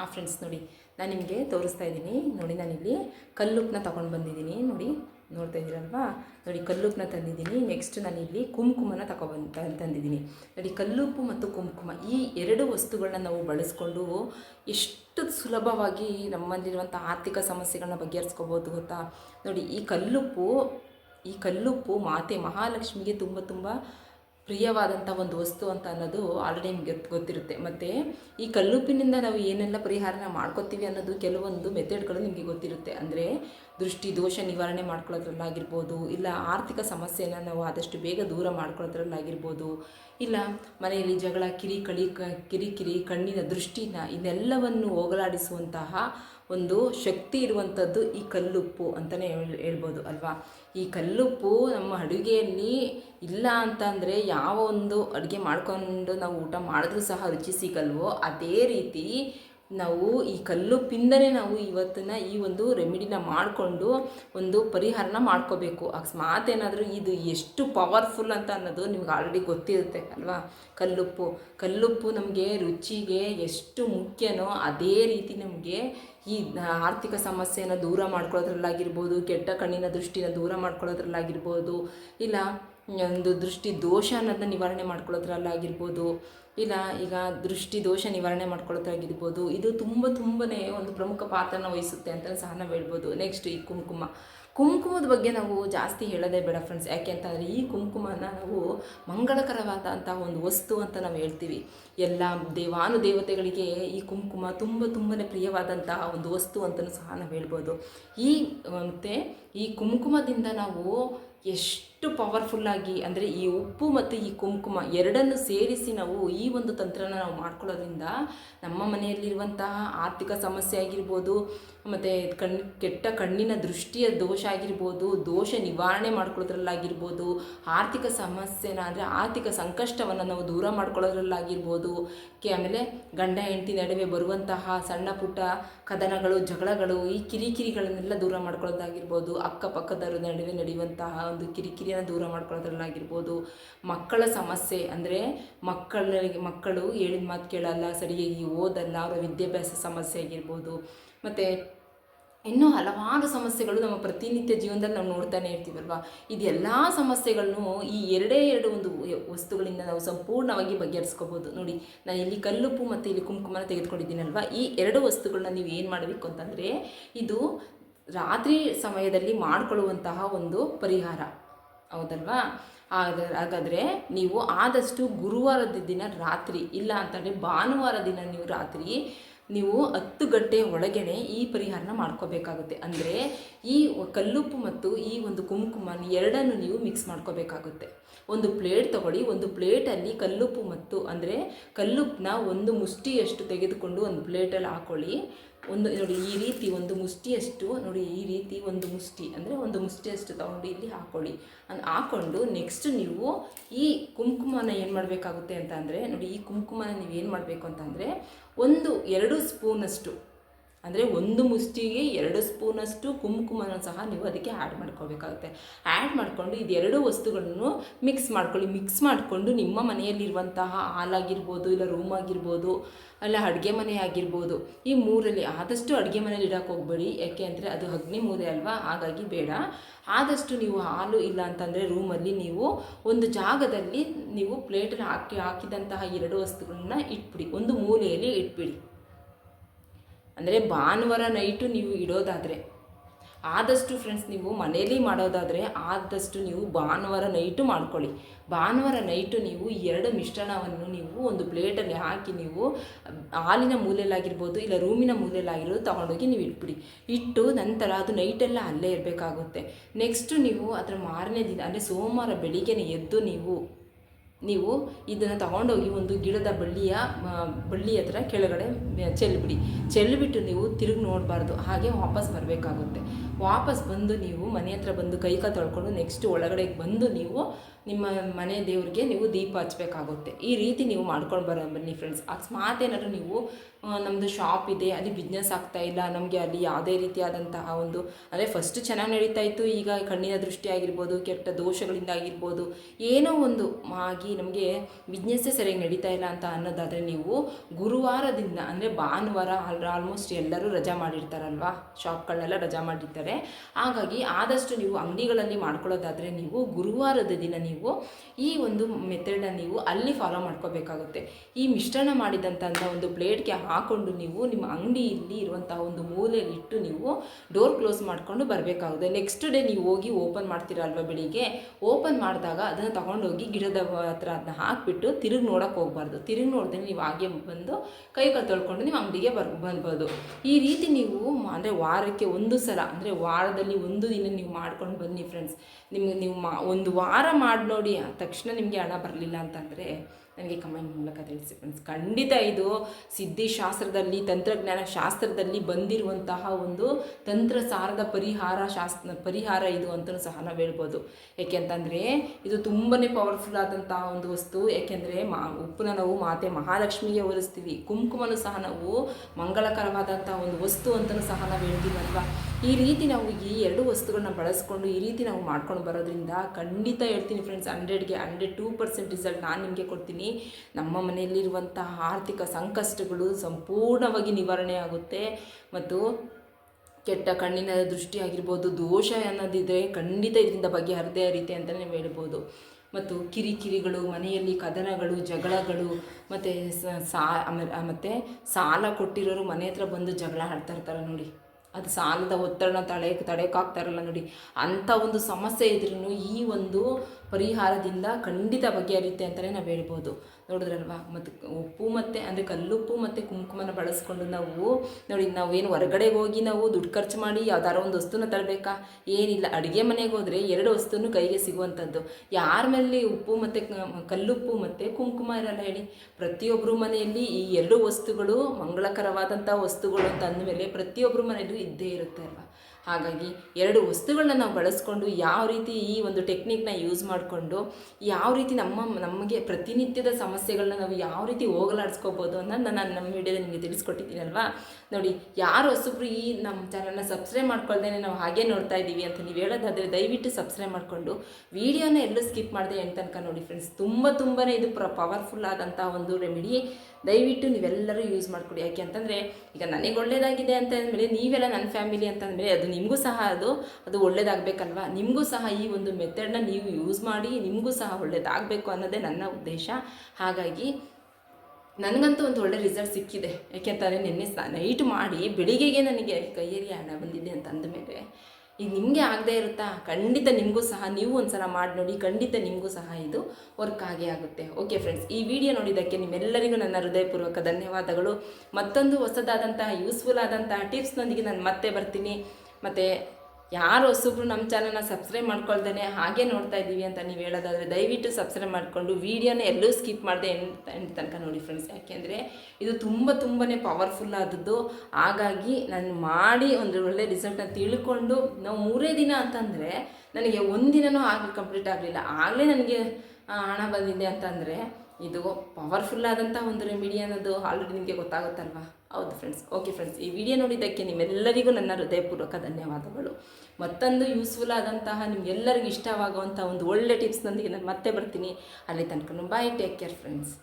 ಆ ಫ್ರೆಂಡ್ಸ್ ನೋಡಿ, ನಾನು ನಿಮಗೆ ತೋರಿಸ್ತಾ ಇದ್ದೀನಿ. ನೋಡಿ ನಾನಿಲ್ಲಿ ಕಲ್ಲುಪ್ಪನ್ನ ತೊಗೊಂಡು ಬಂದಿದ್ದೀನಿ. ನೋಡಿ. ನೋಡ್ತಾ ಇದ್ದೀರಲ್ವಾ? ನೋಡಿ ಕಲ್ಲುಪ್ಪನ್ನ ತಂದಿದ್ದೀನಿ. ನೆಕ್ಸ್ಟ್ ನಾನು ಇಲ್ಲಿ ಕುಂಕುಮನ ತಗೊಬಂದು ತಂದಿದ್ದೀನಿ. ನೋಡಿ, ಕಲ್ಲುಪ್ಪು ಮತ್ತು ಕುಂಕುಮ ಈ ಎರಡು ವಸ್ತುಗಳನ್ನ ನಾವು ಬಳಸ್ಕೊಂಡು ಎಷ್ಟು ಸುಲಭವಾಗಿ ನಮ್ಮಲ್ಲಿರುವಂಥ ಆರ್ಥಿಕ ಸಮಸ್ಯೆಗಳನ್ನ ಬಗೆಹರಿಸ್ಕೋಬೋದು ಗೊತ್ತಾ? ನೋಡಿ, ಈ ಕಲ್ಲುಪ್ಪು ಈ ಕಲ್ಲುಪ್ಪು ಮಾತೆ ಮಹಾಲಕ್ಷ್ಮಿಗೆ ತುಂಬ ತುಂಬ ಪ್ರಿಯವಾದಂಥ ಒಂದು ವಸ್ತು ಅಂತ ಅನ್ನೋದು ಆಲ್ರೆಡಿ ನಿಮಗೆ ಗೊತ್ತಿರುತ್ತೆ. ಮತ್ತು ಈ ಕಲ್ಲುಪ್ಪಿನಿಂದ ನಾವು ಏನೆಲ್ಲ ಪರಿಹಾರನ ಮಾಡ್ಕೋತೀವಿ ಅನ್ನೋದು ಕೆಲವೊಂದು ಮೆಥಡ್ಗಳು ನಿಮಗೆ ಗೊತ್ತಿರುತ್ತೆ. ಅಂದರೆ ದೃಷ್ಟಿ, ದೋಷ ನಿವಾರಣೆ ಮಾಡ್ಕೊಳ್ಳೋದ್ರಲ್ಲಾಗಿರ್ಬೋದು, ಇಲ್ಲ ಆರ್ಥಿಕ ಸಮಸ್ಯೆನ ನಾವು ಆದಷ್ಟು ಬೇಗ ದೂರ ಮಾಡ್ಕೊಳ್ಳೋದ್ರಲ್ಲಾಗಿರ್ಬೋದು, ಇಲ್ಲ ಮನೆಯಲ್ಲಿ ಜಗಳ ಕಿರಿ ಕಳಿ ಕಿರಿಕಿರಿ, ಕಣ್ಣಿನ ದೃಷ್ಟಿನ ಇದೆಲ್ಲವನ್ನು ಹೋಗಲಾಡಿಸುವಂತಹ ಒಂದು ಶಕ್ತಿ ಇರುವಂಥದ್ದು ಈ ಕಲ್ಲುಪ್ಪು ಅಂತಲೇ ಹೇಳ್ಬೋದು ಅಲ್ವಾ? ಈ ಕಲ್ಲುಪ್ಪು ನಮ್ಮ ಅಡುಗೆಯಲ್ಲಿ ಇಲ್ಲ ಅಂತಂದರೆ ಯಾವ ಒಂದು ಅಡುಗೆ ಮಾಡ್ಕೊಂಡು ನಾವು ಊಟ ಮಾಡಿದ್ರೂ ಸಹ ರುಚಿ ಸಿಗಲ್ವೋ, ಅದೇ ರೀತಿ ನಾವು ಈ ಕಲ್ಲುಪ್ಪಿಂದನೇ ನಾವು ಇವತ್ತಿನ ಈ ಒಂದು ರೆಮಿಡಿನ ಮಾಡಿಕೊಂಡು ಒಂದು ಪರಿಹಾರನ ಮಾಡ್ಕೋಬೇಕು. ಅಕಸ್ಮಾತ್ ಏನಾದರೂ ಇದು ಎಷ್ಟು ಪವರ್ಫುಲ್ ಅಂತ ಅನ್ನೋದು ನಿಮ್ಗೆ ಆಲ್ರೆಡಿ ಗೊತ್ತಿರುತ್ತೆ, ಅಲ್ವಾ? ಕಲ್ಲುಪ್ಪು. ಕಲ್ಲುಪ್ಪು ನಮಗೆ ರುಚಿಗೆ ಎಷ್ಟು ಮುಖ್ಯನೋ ಅದೇ ರೀತಿ ನಮಗೆ ಈ ಆರ್ಥಿಕ ಸಮಸ್ಯೆನ ದೂರ ಮಾಡ್ಕೊಳ್ಳೋದ್ರಲ್ಲಾಗಿರ್ಬೋದು, ಕೆಟ್ಟ ಕಣ್ಣಿನ ದೃಷ್ಟಿನ ದೂರ ಮಾಡ್ಕೊಳ್ಳೋದ್ರಲ್ಲಾಗಿರ್ಬೋದು, ಇಲ್ಲ ಒಂದು ದೃಷ್ಟಿ ದೋಷ ಅನ್ನೋದನ್ನ ನಿವಾರಣೆ ಮಾಡ್ಕೊಳ್ಳೋದ್ರಲ್ಲಾಗಿರ್ಬೋದು ಇಲ್ಲ ಈಗ ದೃಷ್ಟಿ ದೋಷ ನಿವಾರಣೆ ಮಾಡ್ಕೊಳ್ಳೋದಾಗಿರ್ಬೋದು ಇದು ತುಂಬ ತುಂಬಾ ಒಂದು ಪ್ರಮುಖ ಪಾತ್ರನ ವಹಿಸುತ್ತೆ ಅಂತ ಸಹ ನಾವು ಹೇಳ್ಬೋದು. ನೆಕ್ಸ್ಟ್ ಈ ಕುಂಕುಮ. ಕುಂಕುಮದ ಬಗ್ಗೆ ನಾವು ಜಾಸ್ತಿ ಹೇಳೋದೇ ಬೇಡ ಫ್ರೆಂಡ್ಸ್ ಯಾಕೆ ಅಂತಂದರೆ ಈ ಕುಂಕುಮನ ನಾವು ಮಂಗಳಕರವಾದಂಥ ಒಂದು ವಸ್ತು ಅಂತ ನಾವು ಹೇಳ್ತೀವಿ. ಎಲ್ಲ ದೇವಾನು ದೇವತೆಗಳಿಗೆ ಈ ಕುಂಕುಮ ತುಂಬ ತುಂಬನೇ ಪ್ರಿಯವಾದಂತಹ ಒಂದು ವಸ್ತು ಅಂತಲೂ ಸಹ ನಾವು ಹೇಳ್ಬೋದು. ಈ, ಮತ್ತು ಈ ಕುಂಕುಮದಿಂದ ನಾವು ಎಷ್ಟು ಪವರ್ಫುಲ್ಲಾಗಿ ಅಂದರೆ ಈ ಉಪ್ಪು ಮತ್ತು ಈ ಕುಂಕುಮ ಎರಡನ್ನು ಸೇರಿಸಿ ನಾವು ಈ ಒಂದು ತಂತ್ರನ ನಾವು ಮಾಡ್ಕೊಳ್ಳೋದ್ರಿಂದ ನಮ್ಮ ಮನೆಯಲ್ಲಿರುವಂತಹ ಆರ್ಥಿಕ ಸಮಸ್ಯೆ ಆಗಿರ್ಬೋದು, ಮತ್ತು ಕಣ್, ಕೆಟ್ಟ ಕಣ್ಣಿನ ದೃಷ್ಟಿಯ ದೋಷ ಆಗಿರ್ಬೋದು, ದೋಷ ನಿವಾರಣೆ ಮಾಡ್ಕೊಳ್ಳೋದ್ರಲ್ಲಾಗಿರ್ಬೋದು, ಆರ್ಥಿಕ ಸಮಸ್ಯೆನ ಅಂದರೆ ಆರ್ಥಿಕ ಸಂಕಷ್ಟವನ್ನು ನಾವು ದೂರ ಮಾಡ್ಕೊಳ್ಳೋದ್ರಲ್ಲಾಗಿರ್ಬೋದು, ಕೆ ಆಮೇಲೆ ಗಂಡ, ಹೆಂಡತಿ ನಡುವೆ ಬರುವಂತಹ ಸಣ್ಣ ಪುಟ್ಟ ಕದನಗಳು, ಜಗಳಗಳು ಈ ಕಿರಿಕಿರಿಗಳನ್ನೆಲ್ಲ ದೂರ ಮಾಡ್ಕೊಳ್ಳೋದಾಗಿರ್ಬೋದು, ಅಕ್ಕಪಕ್ಕದವರ ನಡುವೆ ನಡೆಯುವಂತಹ ಒಂದು ಕಿರಿಕಿರಿಯನ್ನು ದೂರ ಮಾಡ್ಕೊಳ್ಳೋದ್ರಲ್ಲಾಗಿರ್ಬೋದು, ಮಕ್ಕಳ ಸಮಸ್ಯೆ ಅಂದರೆ ಮಕ್ಕಳಿಗೆ, ಮಕ್ಕಳು ಹೇಳಿದ ಮಾತು ಕೇಳಲ್ಲ, ಸರಿಯಾಗಿ ಓದಲ್ಲ, ಅವರ ವಿದ್ಯಾಭ್ಯಾಸ ಸಮಸ್ಯೆ ಆಗಿರ್ಬೋದು. ಮತ್ತು ಇನ್ನೂ ಹಲವಾರು ಸಮಸ್ಯೆಗಳು ನಮ್ಮ ಪ್ರತಿನಿತ್ಯ ಜೀವನದಲ್ಲಿ ನಾವು ನೋಡ್ತಾನೆ ಇರ್ತೀವಲ್ವ? ಇದೆಲ್ಲ ಸಮಸ್ಯೆಗಳನ್ನು ಈ ಎರಡೇ ಎರಡು ಒಂದು ವಸ್ತುಗಳಿಂದ ನಾವು ಸಂಪೂರ್ಣವಾಗಿ ಬಗೆಹರಿಸ್ಕೋಬೋದು. ನೋಡಿ, ನಾನು ಇಲ್ಲಿ ಕಲ್ಲುಪ್ಪು ಮತ್ತು ಇಲ್ಲಿ ಕುಂಕುಮನ ತೆಗೆದುಕೊಂಡಿದ್ದೀನಲ್ವ? ಈ ಎರಡು ವಸ್ತುಗಳನ್ನ ನೀವು ಏನು ಮಾಡಬೇಕು ಅಂತಂದರೆ, ಇದು ರಾತ್ರಿ ಸಮಯದಲ್ಲಿ ಮಾಡಿಕೊಳ್ಳುವಂತಹ ಒಂದು ಪರಿಹಾರ. ಹೌದಲ್ವಾ? ಹಾಗಾದರೆ ನೀವು ಆದಷ್ಟು ಗುರುವಾರದ ದಿನ ರಾತ್ರಿ, ಇಲ್ಲ ಅಂತಂದರೆ ಭಾನುವಾರ ದಿನ ನೀವು ರಾತ್ರಿ ನೀವು ಹತ್ತು ಗಂಟೆ ಒಳಗಡೆ ಈ ಪರಿಹಾರನ ಮಾಡ್ಕೋಬೇಕಾಗುತ್ತೆ. ಅಂದರೆ ಈ ಕಲ್ಲುಪ್ಪು ಮತ್ತು ಈ ಒಂದು ಕುಂಕುಮ ಎರಡನ್ನು ನೀವು ಮಿಕ್ಸ್ ಮಾಡ್ಕೋಬೇಕಾಗುತ್ತೆ. ಒಂದು ಪ್ಲೇಟ್ ತಗೊಳ್ಳಿ, ಒಂದು ಪ್ಲೇಟಲ್ಲಿ ಕಲ್ಲುಪ್ಪು ಮತ್ತು ಅಂದರೆ ಕಲ್ಲುಪ್ಪನ್ನ ಒಂದು ಮುಷ್ಟಿಯಷ್ಟು ತೆಗೆದುಕೊಂಡು ಒಂದು ಪ್ಲೇಟಲ್ಲಿ ಹಾಕೊಳ್ಳಿ. ಒಂದು ನೋಡಿ ಈ ರೀತಿ ಒಂದು ಮುಷ್ಟಿಯಷ್ಟು ನೋಡಿ ಈ ರೀತಿ ಒಂದು ಮುಷ್ಟಿ ಅಂದರೆ ಒಂದು ಮುಷ್ಟಿಯಷ್ಟು ತಗೊಂಡು ಇಲ್ಲಿ ಹಾಕೊಳ್ಳಿ. ಅದು ಹಾಕ್ಕೊಂಡು ನೆಕ್ಸ್ಟ್ ನೀವು ಈ ಕುಂಕುಮನ ಏನು ಮಾಡಬೇಕಾಗುತ್ತೆ ಅಂತ ಅಂದರೆ ನೋಡಿ ಈ ಕುಂಕುಮನ ನೀವು ಏನು ಮಾಡಬೇಕು ಅಂತಂದರೆ ಒಂದು ಎರಡು ಸ್ಪೂನಷ್ಟು ಅಂದರೆ ಒಂದು ಮುಷ್ಟಿಗೆ ಎರಡು ಸ್ಪೂನಷ್ಟು ಕುಂಕುಮನ ಸಹ ನೀವು ಅದಕ್ಕೆ ಆ್ಯಡ್ ಮಾಡ್ಕೋಬೇಕಾಗುತ್ತೆ ಆ್ಯಡ್ ಮಾಡಿಕೊಂಡು ಇದೆರಡು ವಸ್ತುಗಳನ್ನು ಮಿಕ್ಸ್ ಮಾಡ್ಕೊಳ್ಳಿ. ಮಿಕ್ಸ್ ಮಾಡಿಕೊಂಡು ನಿಮ್ಮ ಮನೆಯಲ್ಲಿರುವಂತಹ ಹಾಲಾಗಿರ್ಬೋದು, ಇಲ್ಲ ರೂಮ್ ಆಗಿರ್ಬೋದು ಅಲ್ಲ ಅಡುಗೆ ಮನೆ ಆಗಿರ್ಬೋದು, ಈ ಮೂರಲ್ಲಿ ಆದಷ್ಟು ಅಡುಗೆ ಮನೇಲಿ ಇಡೋಕೆ ಹೋಗ್ಬೇಡಿ. ಯಾಕೆ ಅಂದರೆ ಅದು ಅಗ್ನಿ ಮೂರೆ ಅಲ್ವಾ? ಹಾಗಾಗಿ ಬೇಡ. ಆದಷ್ಟು ನೀವು ಹಾಲು ಇಲ್ಲ ಅಂತಂದರೆ ರೂಮಲ್ಲಿ ನೀವು ಒಂದು ಜಾಗದಲ್ಲಿ ನೀವು ಪ್ಲೇಟಲ್ಲಿ ಹಾಕಿ, ಹಾಕಿದಂತಹ ಎರಡು ವಸ್ತುಗಳನ್ನ ಇಟ್ಬಿಡಿ. ಒಂದು ಮೂಲೆಯಲ್ಲಿ ಇಟ್ಬಿಡಿ. ಅಂದರೆ ಭಾನುವಾರ ನೈಟು ನೀವು ಇಡೋದಾದರೆ, ಆದಷ್ಟು ಫ್ರೆಂಡ್ಸ್ ನೀವು ಮನೇಲಿ ಮಾಡೋದಾದರೆ ಆದಷ್ಟು ನೀವು ಭಾನುವಾರ ನೈಟು ಮಾಡ್ಕೊಳ್ಳಿ. ಭಾನುವಾರ ನೈಟು ನೀವು ಎರಡು ಮಿಶ್ರಣವನ್ನು ನೀವು ಒಂದು ಪ್ಲೇಟಲ್ಲಿ ಹಾಕಿ ನೀವು, ಹಾಲಿನ ಮೂಲೆಯಲ್ಲಾಗಿರ್ಬೋದು ಇಲ್ಲ ರೂಮಿನ ಮೂಲೆಯಲ್ಲಾಗಿರೋದು ತೊಗೊಂಡೋಗಿ ನೀವು ಇಟ್ಬಿಡಿ. ಇಟ್ಟು ನಂತರ ಅದು ನೈಟೆಲ್ಲ ಅಲ್ಲೇ ಇರಬೇಕಾಗುತ್ತೆ. ನೆಕ್ಸ್ಟು ನೀವು ಅದರ ಮಾರನೇ ದಿನ, ಅಂದರೆ ಸೋಮವಾರ ಬೆಳಿಗ್ಗೆ ಎದ್ದು ನೀವು ನೀವು ಇದನ್ನು ತಗೊಂಡೋಗಿ ಒಂದು ಗಿಡದ ಬಳ್ಳಿಯ ಬಳ್ಳಿ ಹತ್ರ ಕೆಳಗಡೆ ಚೆಲ್ಬಿಡಿ ಚೆಲ್ಬಿಟ್ಟು ನೀವು ತಿರುಗಿ ನೋಡಬಾರ್ದು. ಹಾಗೆ ವಾಪಸ್ ಬರಬೇಕಾಗುತ್ತೆ. ವಾಪಸ್ ಬಂದು ನೀವು ಮನೆ ಹತ್ರ ಬಂದು ಕೈ ಕಾಲು ತೊಳ್ಕೊಂಡು ನೆಕ್ಸ್ಟ್ ಒಳಗಡೆಗೆ ಬಂದು ನೀವು ನಿಮ್ಮ ಮನೆ ದೇವ್ರಿಗೆ ನೀವು ದೀಪ ಹಚ್ಬೇಕಾಗುತ್ತೆ. ಈ ರೀತಿ ನೀವು ಮಾಡ್ಕೊಂಡು ಬರೋ ಬನ್ನಿ ಫ್ರೆಂಡ್ಸ್ ಅಕಸ್ಮಾತ್ ಏನಾದರೂ ನೀವು ನಮ್ಮದು ಶಾಪ್ ಇದೆ, ಅಲ್ಲಿ ಬಿಸ್ನೆಸ್ ಆಗ್ತಾ ಇಲ್ಲ, ನಮಗೆ ಅಲ್ಲಿ ಯಾವುದೇ ರೀತಿಯಾದಂತಹ ಒಂದು, ಅಂದರೆ ಫಸ್ಟ್ ಚೆನ್ನಾಗಿ ನಡೀತಾ ಇತ್ತು, ಈಗ ಕಣ್ಣಿನ ದೃಷ್ಟಿ ಆಗಿರ್ಬೋದು, ಕೆಟ್ಟ ದೋಷಗಳಿಂದ ಆಗಿರ್ಬೋದು, ಏನೋ ಒಂದು ಆಗಿ ನಮಗೆ ಬಿಸ್ನೆಸ್ಸೇ ಸರಿಯಾಗಿ ನಡೀತಾ ಇಲ್ಲ ಅಂತ ಅನ್ನೋದಾದರೆ ನೀವು ಗುರುವಾರದಿಂದ, ಅಂದರೆ ಭಾನುವಾರ ಆಲ್ಮೋಸ್ಟ್ ಎಲ್ಲರೂ ರಜಾ ಮಾಡಿರ್ತಾರಲ್ವಾ? ಶಾಪ್ಗಳನ್ನೆಲ್ಲ ರಜಾ ಮಾಡಿರ್ತಾರೆ. ಹಾಗಾಗಿ ಆದಷ್ಟು ನೀವು ಅಂಗಡಿಗಳಲ್ಲಿ ಮಾಡ್ಕೊಳ್ಳೋದಾದರೆ ನೀವು ಗುರುವಾರದ ದಿನ ನೀವು ಈ ಒಂದು ಮೆಥಡನ್ನ ನೀವು ಅಲ್ಲಿ ಫಾಲೋ ಮಾಡ್ಕೋಬೇಕಾಗುತ್ತೆ. ಈ ಮಿಶ್ರಣ ಮಾಡಿದಂಥ ಒಂದು ಪ್ಲೇಟ್ಗೆ ಹಾಕೊಂಡು ನೀವು ನಿಮ್ಮ ಅಂಗಡಿಯಲ್ಲಿ ಇರುವಂತಹ ಒಂದು ಮೂಲೆಯಲ್ಲಿ ಇಟ್ಟು ನೀವು ಡೋರ್ ಕ್ಲೋಸ್ ಮಾಡಿಕೊಂಡು ಬರಬೇಕಾಗುತ್ತೆ. ನೆಕ್ಸ್ಟ್ ಡೇ ನೀವು ಹೋಗಿ ಓಪನ್ ಮಾಡ್ತೀರಲ್ವ ಬೆಳಿಗ್ಗೆ? ಓಪನ್ ಮಾಡಿದಾಗ ಅದನ್ನು ತಗೊಂಡೋಗಿ ಗಿಡದ ಹತ್ರ ಅದನ್ನ ಹಾಕಿಬಿಟ್ಟು ತಿರುಗಿ ನೋಡಕ್ಕೆ ಹೋಗ್ಬಾರ್ದು. ತಿರುಗಿ ನೋಡಿದ್ರೆ ನೀವು ಹಾಗೆ ಬಂದು ಕೈ ಕಾಲು ತೊಳ್ಕೊಂಡು ನೀವು ಅಂಗಡಿಗೆ ಬರ್, ಬಂದ್ಬೋದು. ಈ ರೀತಿ ನೀವು ಅಂದರೆ ವಾರಕ್ಕೆ ಒಂದು ಸಲ, ಅಂದರೆ ವಾರದಲ್ಲಿ ಒಂದು ದಿನ ನೀವು ಮಾಡ್ಕೊಂಡು ಬನ್ನಿ ಫ್ರೆಂಡ್ಸ್ ನಿಮಗೆ ನೀವು ಮಾ, ಒಂದು ವಾರ ಮಾಡಿ ನೋಡಿ ತಕ್ಷಣ ನಿಮಗೆ ಹಣ ಬರಲಿಲ್ಲ ಅಂತಂದರೆ ನನಗೆ ಕಮೆಂಟ್ ಮೂಲಕ ತಿಳಿಸಿ ಫ್ರೆಂಡ್ಸ್. ಖಂಡಿತ ಇದು ಸಿದ್ಧಿಶಾಸ್ತ್ರದಲ್ಲಿ ತಂತ್ರಜ್ಞಾನ ಶಾಸ್ತ್ರದಲ್ಲಿ ಬಂದಿರುವಂತಹ ಒಂದು ತಂತ್ರ ಸಾರದ ಪರಿಹಾರ ಶಾಸ್ತ್ರ, ಪರಿಹಾರ ಇದು ಅಂತಲೂ ಸಹ ನಾವು ಹೇಳ್ಬೋದು. ಏಕೆಂತಂದರೆ ಇದು ತುಂಬಾ ಪವರ್ಫುಲ್ ಆದಂತಹ ಒಂದು ವಸ್ತು. ಏಕೆಂದರೆ ಮಾ, ಉಪ್ಪನ್ನ ನಾವು ಮಾತೆ ಮಹಾಲಕ್ಷ್ಮಿಗೆ ಹೋಲಿಸ್ತೀವಿ. ಕುಂಕುಮನು ಸಹ ನಾವು ಮಂಗಳಕರವಾದಂತಹ ಒಂದು ವಸ್ತು ಅಂತಲೂ ಸಹ ನಾವು ಹೇಳ್ತೀವಲ್ವ? ಈ ರೀತಿ ನಾವು ಈ ಎರಡು ವಸ್ತುಗಳನ್ನ ಬಳಸ್ಕೊಂಡು, ಈ ರೀತಿ ನಾವು ಮಾಡ್ಕೊಂಡು ಬರೋದ್ರಿಂದ ಖಂಡಿತ ಹೇಳ್ತೀನಿ ಫ್ರೆಂಡ್ಸ್ ಹಂಡ್ರೆಡ್ಗೆ ಹಂಡ್ರೆಡ್ ಟೂ ಪರ್ಸೆಂಟ್ ರಿಸಲ್ಟ್ ನಾನು ನಿಮಗೆ ಕೊಡ್ತೀನಿ. ನಮ್ಮ ಮನೆಯಲ್ಲಿರುವಂತಹ ಆರ್ಥಿಕ ಸಂಕಷ್ಟಗಳು ಸಂಪೂರ್ಣವಾಗಿ ನಿವಾರಣೆ ಆಗುತ್ತೆ. ಮತ್ತು ಕೆಟ್ಟ ಕಣ್ಣಿನ ದೃಷ್ಟಿ ಆಗಿರ್ಬೋದು, ದೋಷ ಅನ್ನೋದಿದ್ರೆ ಖಂಡಿತ ಇದರಿಂದ ಬಗೆಹರದೇ ರೀತಿ ಅಂತಲೇ ಹೇಳ್ಬೋದು. ಮತ್ತು ಕಿರಿಕಿರಿಗಳು, ಮನೆಯಲ್ಲಿ ಕದನಗಳು, ಜಗಳಗಳು, ಮತ್ತು ಸಾ ಮತ್ತು ಸಾಲ ಕೊಟ್ಟಿರೋರು ಮನೆ ಹತ್ರ ಬಂದು ಜಗಳ ಆಡ್ತಾ ಇರ್ತಾರೆ ನೋಡಿ. ಅದು ಸಾಲದ ಒತ್ತಡನ ತಡೆ ತಡೆಯೋಕ್ಕಾಗ್ತಾರಲ್ಲ ನೋಡಿ. ಅಂಥ ಒಂದು ಸಮಸ್ಯೆ ಇದ್ರೂ ಈ ಒಂದು ಪರಿಹಾರದಿಂದ ಖಂಡಿತ ಬಗೆಹರಿಯುತ್ತೆ ಅಂತಲೇ ನಾವು ಹೇಳ್ಬೋದು. ನೋಡಿದ್ರಲ್ವಾ? ಮತ್ತು ಉಪ್ಪು ಮತ್ತು, ಅಂದರೆ ಕಲ್ಲುಪ್ಪು ಮತ್ತು ಕುಂಕುಮನ ಬಳಸ್ಕೊಂಡು ನಾವು, ನೋಡಿ ನಾವೇನು ಹೊರಗಡೆ ಹೋಗಿ ನಾವು ದುಡ್ಡು ಖರ್ಚು ಮಾಡಿ ಯಾವ್ದಾರೋ ಒಂದು ವಸ್ತುನ ತರಬೇಕಾ? ಏನಿಲ್ಲ. ಅಡುಗೆ ಮನೆಗೆ ಹೋದರೆ ಎರಡು ವಸ್ತುನೂ ಕೈಗೆ ಸಿಗುವಂಥದ್ದು. ಯಾರ ಮೇಲೆ ಉಪ್ಪು ಮತ್ತು ಕಲ್ಲುಪ್ಪು ಮತ್ತು ಕುಂಕುಮ ಇರಲ್ಲ ಹೇಳಿ. ಪ್ರತಿಯೊಬ್ಬರು ಮನೆಯಲ್ಲಿ ಈ ಎರಡು ವಸ್ತುಗಳು ಮಂಗಳಕರವಾದಂಥ ವಸ್ತುಗಳು ಅಂತ ಅಂದಮೇಲೆ ಪ್ರತಿಯೊಬ್ಬರು ಮನೆಯಲ್ಲೂ ಇದ್ದೇ ಇರುತ್ತೆ ಅಲ್ವಾ? ಹಾಗಾಗಿ ಎರಡು ವಸ್ತುಗಳನ್ನ ನಾವು ಬಳಸ್ಕೊಂಡು ಯಾವ ರೀತಿ ಈ ಒಂದು ಟೆಕ್ನಿಕ್ನ ಯೂಸ್ ಮಾಡಿಕೊಂಡು ಯಾವ ರೀತಿ ನಮ್ಮ ನಮಗೆ ಪ್ರತಿನಿತ್ಯದ ಸಮಸ್ಯೆಗಳನ್ನ ನಾವು ಯಾವ ರೀತಿ ಹೋಗಲಾಡಿಸ್ಕೋಬೋದು ಅನ್ನೋದು ನಾನು ನಮ್ಮ ವಿಡಿಯೋದಲ್ಲಿ ನಿಮಗೆ ತಿಳಿಸ್ಕೊಟ್ಟಿದ್ದೀನಲ್ವಾ ನೋಡಿ, ಯಾರು ಹೊಸಬ್ರು ಈ ನಮ್ಮ ಚಾನಲ್ನ ಸಬ್ಸ್ಕ್ರೈಬ್ ಮಾಡ್ಕೊಳ್ದೇ ನಾವು ಹಾಗೆ ನೋಡ್ತಾ ಇದ್ದೀವಿ ಅಂತ ನೀವು ಹೇಳೋದಾದರೆ ದಯವಿಟ್ಟು ಸಬ್ಸ್ಕ್ರೈಬ್ ಮಾಡಿಕೊಂಡು ವಿಡಿಯೋನ ಎಲ್ಲೂ ಸ್ಕಿಪ್ ಮಾಡಿದೆ ಎಂತ ತನಕ ನೋಡಿ ಫ್ರೆಂಡ್ಸ್ ತುಂಬ ತುಂಬಾ ಇದು ಪ್ರ ಪವರ್ಫುಲ್ ಆದಂಥ ಒಂದು ರೆಮಿಡಿ ದಯವಿಟ್ಟು ನೀವೆಲ್ಲರೂ ಯೂಸ್ ಮಾಡಿಕೊಡಿ. ಯಾಕೆ ಅಂತಂದರೆ, ಈಗ ನನಗೆ ಒಳ್ಳೇದಾಗಿದೆ ಅಂತ ಅಂದಮೇಲೆ ನೀವೆಲ್ಲ ನನ್ನ ಫ್ಯಾಮಿಲಿ ಅಂತಂದಮೇಲೆ ಅದು ನಿಮಗೂ ಸಹ ಅದು ಅದು ಒಳ್ಳೇದಾಗಬೇಕಲ್ವಾ? ನಿಮಗೂ ಸಹ ಈ ಒಂದು ಮೆಥಡ್ನ ನೀವು ಯೂಸ್ ಮಾಡಿ, ನಿಮಗೂ ಸಹ ಒಳ್ಳೇದಾಗಬೇಕು ಅನ್ನೋದೇ ನನ್ನ ಉದ್ದೇಶ. ಹಾಗಾಗಿ ನನಗಂತೂ ಒಂದು ಒಳ್ಳೆ ರಿಸಲ್ಟ್ ಸಿಕ್ಕಿದೆ. ಯಾಕೆಂತಂದರೆ ನಿನ್ನೆ ನೈಟ್ ಮಾಡಿ ಬೆಳಿಗ್ಗೆಗೆ ನನಗೆ ಕೈಯಲ್ಲಿ ಹಣ ಬಂದಿದೆ ಅಂತ ಅಂದಮೇಲೆ ಈಗ ನಿಮಗೆ ಆಗದೆ ಇರುತ್ತಾ? ಖಂಡಿತ ನಿಮಗೂ ಸಹ, ನೀವು ಒಂದು ಸಲ ಮಾಡಿ ನೋಡಿ, ಖಂಡಿತ ನಿಮಗೂ ಸಹ ಇದು ವರ್ಕ್ ಆಗೇ ಆಗುತ್ತೆ. ಓಕೆ ಫ್ರೆಂಡ್ಸ್ ಈ ವಿಡಿಯೋ ನೋಡಿದ್ದಕ್ಕೆ ನಿಮ್ಮೆಲ್ಲರಿಗೂ ನನ್ನ ಹೃದಯಪೂರ್ವಕ ಧನ್ಯವಾದಗಳು. ಮತ್ತೊಂದು ಹೊಸದಾದಂತಹ ಯೂಸ್ಫುಲ್ ಆದಂತಹ ಟಿಪ್ಸ್ನೊಂದಿಗೆ ನಾನು ಮತ್ತೆ ಬರ್ತೀನಿ. ಮತ್ತು ಯಾರು ಹೊಸಬ್ರು ನಮ್ಮ ಚಾನಲ್ನ ಸಬ್ಸ್ಕ್ರೈಬ್ ಮಾಡ್ಕೊಳ್ದೇನೆ ಹಾಗೆ ನೋಡ್ತಾ ಇದ್ದೀವಿ ಅಂತ ನೀವು ಹೇಳೋದಾದರೆ ದಯವಿಟ್ಟು ಸಬ್ಸ್ಕ್ರೈಬ್ ಮಾಡಿಕೊಂಡು ವೀಡಿಯೋನ ಎಲ್ಲೂ ಸ್ಕಿಪ್ ಮಾಡಿದೆ ಎಂಡ್ ತನಕ ನೋಡಿ ಫ್ರೆಂಡ್ಸ್ ಯಾಕೆಂದರೆ ಇದು ತುಂಬ ತುಂಬಾ ಪವರ್ಫುಲ್ ಆದದ್ದು. ಹಾಗಾಗಿ ನಾನು ಮಾಡಿ ಒಂದು ಒಳ್ಳೆ ರಿಸಲ್ಟನ್ನು ತಿಳ್ಕೊಂಡು ನಾವು ಮೂರೇ ದಿನ ಅಂತಂದರೆ ನನಗೆ ಒಂದಿನೂ ಆಗಲಿ ಕಂಪ್ಲೀಟ್ ಆಗಲಿಲ್ಲ. ಆಗಲೇ ನನಗೆ ಹಣ ಬಂದಿದೆ ಅಂತಂದರೆ ಇದು ಪವರ್ಫುಲ್ ಆದಂಥ ಒಂದು ರೆಮಿಡಿ ಅನ್ನೋದು ಆಲ್ರೆಡಿ ನಿಮಗೆ ಗೊತ್ತಾಗುತ್ತಲ್ವಾ? ಹೌದು ಫ್ರೆಂಡ್ಸ್ ಓಕೆ ಫ್ರೆಂಡ್ಸ್ ಈ ವಿಡಿಯೋ ನೋಡಿದ್ದಕ್ಕೆ ನಿಮ್ಮೆಲ್ಲರಿಗೂ ನನ್ನ ಹೃದಯಪೂರ್ವಕ ಧನ್ಯವಾದಗಳು. ಮತ್ತೊಂದು ಯೂಸ್ಫುಲ್ ಆದಂತಹ ನಿಮ್ಗೆಲ್ಲರಿಗೂ ಇಷ್ಟವಾಗುವಂಥ ಒಂದು ಒಳ್ಳೆ ಟಿಪ್ಸ್ನೊಂದಿಗೆ ನಾನು ಮತ್ತೆ ಬರ್ತೀನಿ. ಅಲ್ಲಿ ತನಕ bye take care friends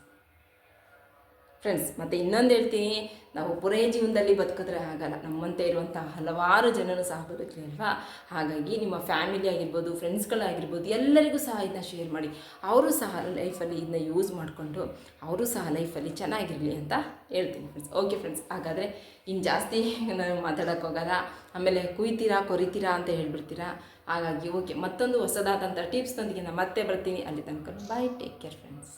friends ಮತ್ತು ಇನ್ನೊಂದು ಹೇಳ್ತೀನಿ. ನಾವು ಪುರೇ ಜೀವನದಲ್ಲಿ ಬದುಕಿದ್ರೆ ಆಗಲ್ಲ ನಮ್ಮಂತೆ ಇರುವಂಥ ಹಲವಾರು ಜನರು ಸಹ ಬದುಕಲಿ ಅಲ್ವಾ? ಹಾಗಾಗಿ ನಿಮ್ಮ ಫ್ಯಾಮಿಲಿ ಆಗಿರ್ಬೋದು ಫ್ರೆಂಡ್ಸ್ಗಳಾಗಿರ್ಬೋದು ಎಲ್ಲರಿಗೂ ಸಹ ಇದನ್ನ ಶೇರ್ ಮಾಡಿ. ಅವರು ಸಹ ಲೈಫಲ್ಲಿ ಇದನ್ನ ಯೂಸ್ ಮಾಡಿಕೊಂಡು, ಅವರು ಸಹ ಲೈಫಲ್ಲಿ ಚೆನ್ನಾಗಿರಲಿ ಅಂತ ಹೇಳ್ತೀನಿ ಫ್ರೆಂಡ್ಸ್ ಓಕೆ ಫ್ರೆಂಡ್ಸ್ ಹಾಗಾದರೆ ಇನ್ನು ಜಾಸ್ತಿ ನಾನು ಮಾತಾಡೋಕ್ಕೋಗಲ್ಲ ಆಮೇಲೆ ಕುಯ್ತೀರಾ, ಕೊರಿತೀರಾ ಅಂತ ಹೇಳ್ಬಿಡ್ತೀರಾ? ಹಾಗಾಗಿ ಓಕೆ ಮತ್ತೊಂದು ಹೊಸದಾದಂಥ ಟಿಪ್ಸ್ನೊಂದಿಗೆ ನಾನು ಮತ್ತೆ ಬರ್ತೀನಿ. ಅಲ್ಲಿ ತನಕ ಬಾಯ್ ಟೇಕ್ ಕೇರ್ ಫ್ರೆಂಡ್ಸ್